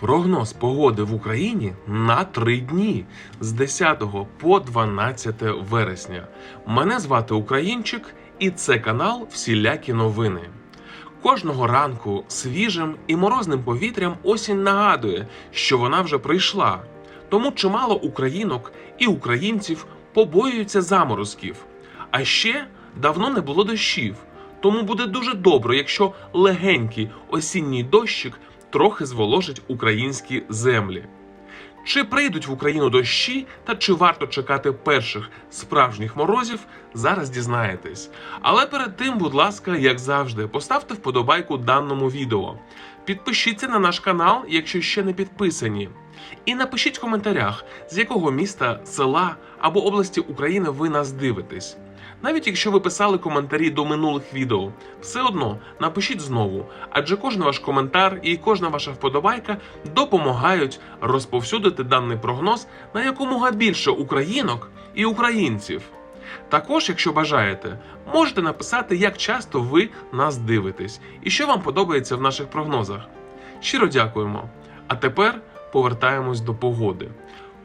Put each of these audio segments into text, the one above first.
Прогноз погоди в Україні на три дні з 10 по 12 вересня. Мене звати Українчик, і це канал Всілякі новини. Кожного ранку свіжим і морозним повітрям осінь нагадує, що вона вже прийшла. Тому чимало українок і українців побоюються заморозків. А ще давно не було дощів. Тому буде дуже добре, якщо легенький осінній дощик трохи зволожить українські землі. Чи прийдуть в Україну дощі та чи варто чекати перших справжніх морозів, зараз дізнаєтесь. Але перед тим, будь ласка, як завжди, поставте вподобайку даному відео. Підпишіться на наш канал, якщо ще не підписані. І напишіть в коментарях, з якого міста, села або області України ви нас дивитесь. Навіть якщо ви писали коментарі до минулих відео, все одно напишіть знову, адже кожен ваш коментар і кожна ваша вподобайка допомагають розповсюдити даний прогноз на якомога більше українок і українців. Також, якщо бажаєте, можете написати, як часто ви нас дивитесь і що вам подобається в наших прогнозах. Щиро дякуємо. А тепер повертаємось до погоди.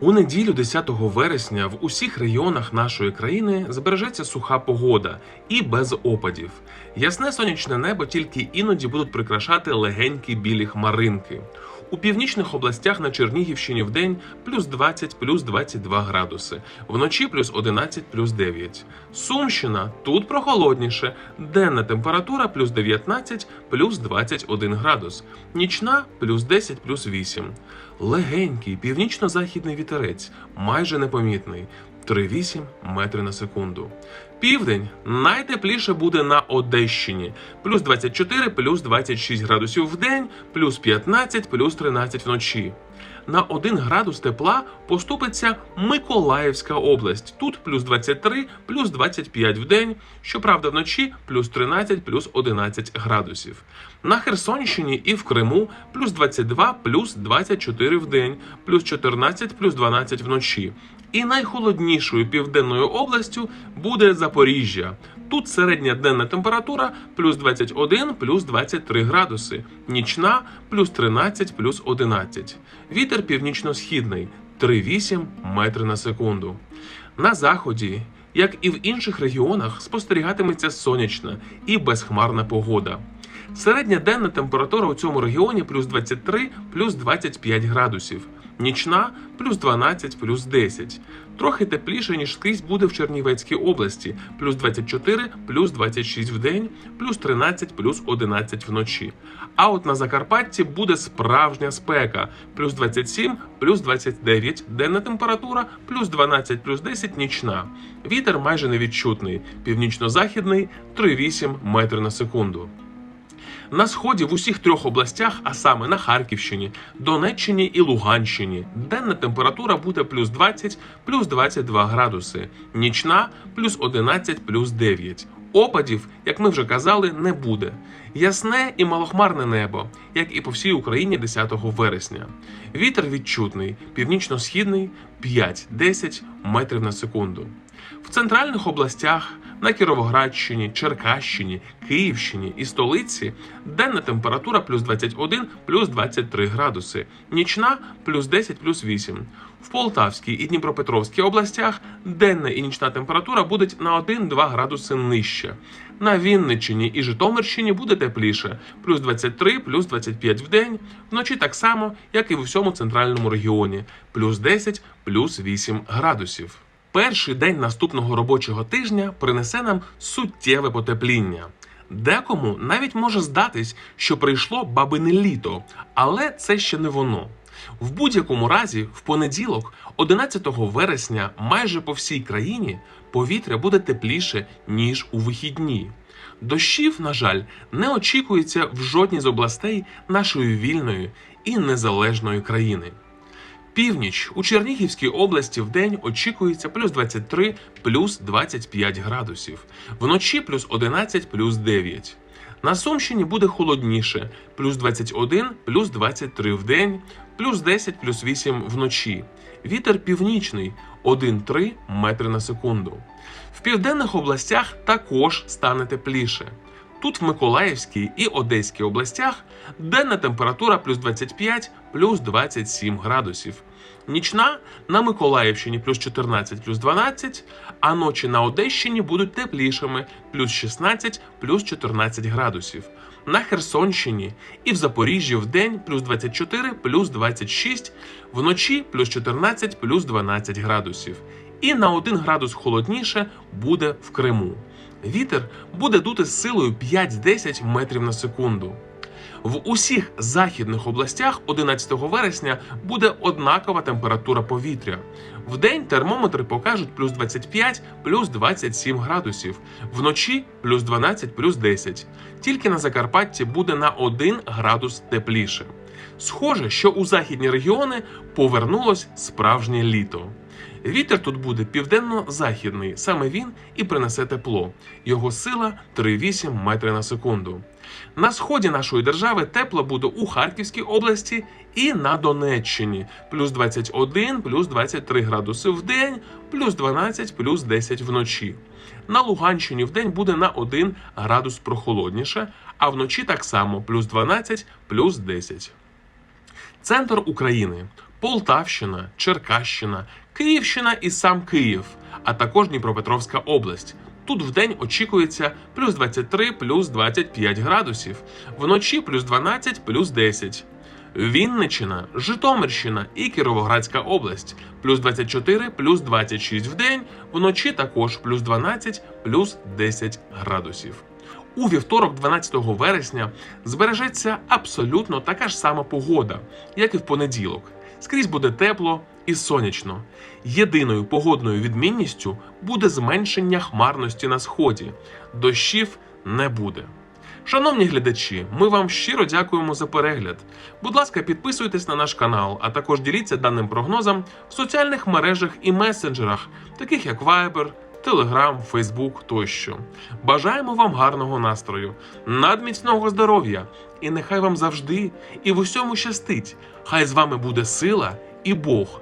У неділю 10 вересня в усіх регіонах нашої країни збережеться суха погода і без опадів. Ясне сонячне небо тільки іноді будуть прикрашати легенькі білі хмаринки. У північних областях на Чернігівщині в день плюс 20, плюс 22 градуси, вночі плюс 11, плюс 9. Сумщина тут прохолодніше, денна температура плюс 19, плюс 21 градус, нічна плюс 10, плюс 8. Легенький північно-західний вітерець, майже непомітний. 3,8 метри на секунду. Південь найтепліше буде на Одещині. Плюс 24, плюс 26 градусів в день, плюс 15, плюс 13 вночі. На 1 градус тепла поступиться Миколаївська область. Тут плюс 23, плюс 25 в день, щоправда, вночі плюс 13, плюс 11 градусів. На Херсонщині і в Криму плюс 22, плюс 24 в день, плюс 14, плюс 12 вночі. І найхолоднішою південною областю буде Запоріжжя. Тут середня денна температура плюс 21, плюс 23 градуси, нічна плюс 13, плюс 11. Вітер північно-східний 3,8 метри на секунду. На заході, як і в інших регіонах, спостерігатиметься сонячна і безхмарна погода. Середня денна температура у цьому регіоні плюс 23, плюс 25 градусів. Нічна плюс 12, плюс 10. Трохи тепліше, ніж скрізь буде в Чернівецькій області, плюс 24, плюс 26 в день, плюс 13, плюс 11 вночі. А от на Закарпатті буде справжня спека, плюс 27, плюс 29 денна температура, плюс 12, плюс 10 нічна. Вітер майже невідчутний, північно-західний 3,8 метри на секунду. На сході в усіх трьох областях, а саме на Харківщині, Донеччині і Луганщині, денна температура буде плюс 20, плюс 22 градуси, нічна плюс 11, плюс 9. Опадів, як ми вже казали, не буде. Ясне і малохмарне небо, як і по всій Україні 10 вересня. Вітер відчутний, північно-східний 5-10 метрів на секунду. В центральних областях на Кіровоградщині, Черкащині, Київщині і столиці денна температура плюс 21, плюс 23 градуси, нічна плюс 10, плюс 8. В Полтавській і Дніпропетровській областях денна і нічна температура будуть на 1-2 градуси нижче. На Вінниччині і Житомирщині буде тепліше, плюс 23, плюс 25 в день, вночі так само, як і в усьому центральному регіоні, плюс 10, плюс 8 градусів. Перший день наступного робочого тижня принесе нам суттєве потепління. Декому навіть може здатись, що прийшло бабине літо, але це ще не воно. В будь-якому разі, в понеділок, 11 вересня, майже по всій країні повітря буде тепліше, ніж у вихідні. Дощів, на жаль, не очікується в жодній з областей нашої вільної і незалежної країни. Північ у Чернігівській області в день очікується плюс 23, плюс 25 градусів, вночі плюс 11, плюс 9. На Сумщині буде холодніше, плюс 21, плюс 23 в день, плюс 10, плюс 8 вночі. Вітер північний 1,3 метри на секунду. В південних областях також стане тепліше. Тут в Миколаївській і Одеській областях денна температура плюс 25, плюс 27 градусів. Нічна на Миколаївщині плюс 14, плюс 12, а ночі на Одещині будуть теплішими плюс 16, плюс 14 градусів. На Херсонщині і в Запоріжжі в день плюс 24, плюс 26, вночі плюс 14, плюс 12 градусів. І на 1 градус холодніше буде в Криму. Вітер буде дути з силою 5-10 метрів на секунду. В усіх західних областях 11 вересня буде однакова температура повітря. Вдень термометри покажуть плюс 25, плюс 27 градусів, вночі плюс 12, плюс 10. Тільки на Закарпатті буде на 1 градус тепліше. Схоже, що у західні регіони повернулось справжнє літо. Вітер тут буде південно-західний, саме він і принесе тепло. Його сила 3,8 метри на секунду. На сході нашої держави тепло буде у Харківській області і на Донеччині плюс 21, плюс 23 градуси в день, плюс 12, плюс 10 вночі. На Луганщині в день буде на 1 градус прохолодніше, а вночі так само плюс 12, плюс 10. Центр України, Полтавщина, Черкащина, Київщина і сам Київ, а також Дніпропетровська область. Тут вдень очікується плюс 23, плюс 25 градусів, вночі плюс 12, плюс 10. Вінничина, Житомирщина і Кіровоградська область плюс 24, плюс 26 в день, вночі також плюс 12, плюс 10 градусів. У вівторок, 12 вересня, збережеться абсолютно така ж сама погода, як і в понеділок. Скрізь буде тепло і сонячно. Єдиною погодною відмінністю буде зменшення хмарності на сході. Дощів не буде. Шановні глядачі, ми вам щиро дякуємо за перегляд. Будь ласка, підписуйтесь на наш канал, а також діліться даним прогнозом в соціальних мережах і месенджерах, таких як Viber, Telegram, Facebook тощо. Бажаємо вам гарного настрою, надміцного здоров'я, і нехай вам завжди і в усьому щастить. Хай з вами буде сила і Бог.